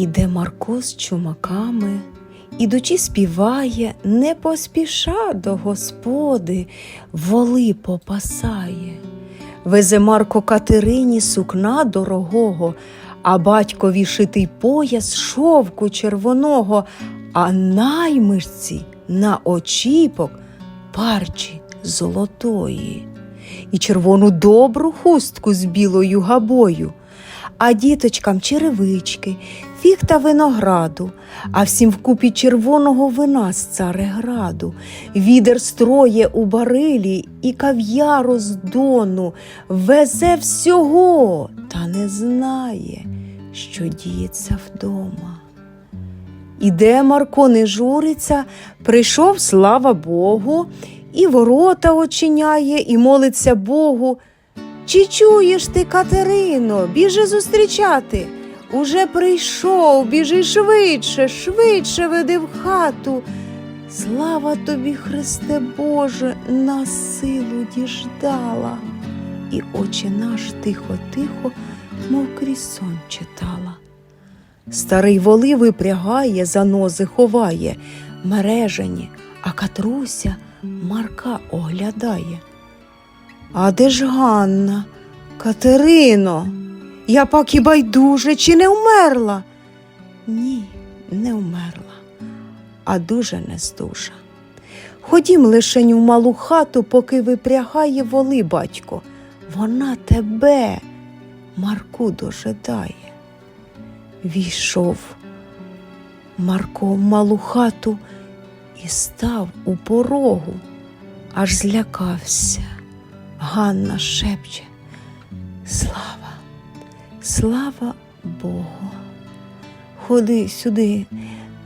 Іде Марко з чумаками, ідучи співає, не поспіша до господи, воли попасає. Везе Марко Катерині сукна дорогого, а батькові шитий пояс шовку червоного, а наймичці на очіпок парчі золотої, і червону добру хустку з білою габою, а діточкам черевички, фіг та винограду, а всім вкупі червоного вина з цареграду, відер строє у барилі і кав'яру з дону, везе всього, та не знає, що діється вдома. Іде Марко не журиться, прийшов, слава Богу, і ворота очиняє, і молиться Богу. Чи чуєш ти, Катерино, біжи зустрічати? Уже прийшов, біжи швидше, швидше веди в хату. Слава тобі, Христе Боже, на силу діждала. І очі наш тихо-тихо, мов крізь сон читала. Старий воли випрягає, занози ховає, мережені, а катруся Марка оглядає. А де ж Ганна? Катерино, я пак і байдуже, чи не вмерла? Ні, не вмерла, а дуже нездужа. Ходім лишень у малу хату, поки випрягає воли батько. Вона тебе, Марку, дожидає. Війшов Марко в малу хату і став у порогу, аж злякався. Ганна шепче. Слава, слава Богу. Ходи сюди,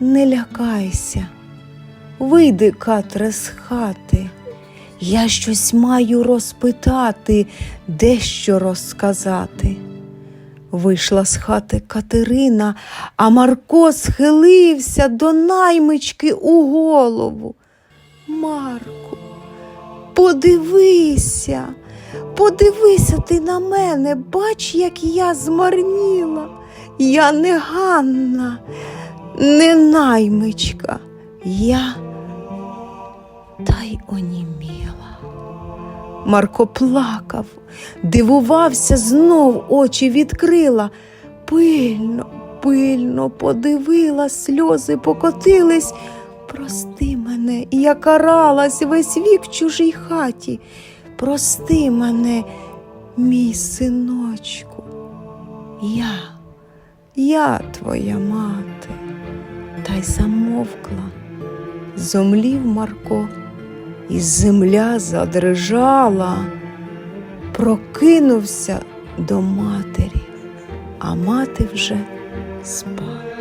не лякайся. Вийди, Катре, з хати. Я щось маю розпитати, дещо розказати. Вийшла з хати Катерина, а Марко схилився до наймички у голову. Марку, подивися, подивися ти на мене, бач, як я змарніла. Я не Ганна, не наймичка, я та й оніміла. Марко плакав, дивувався, знов очі відкрила. Пильно, пильно подивила, сльози покотились. Прости мене, я каралась весь вік чужій хаті. Прости мене, мій синочку. Я, я твоя мати. Та й замовкла. Зомлів Марко, і земля задрижала, прокинувся до матері, а мати вже спала.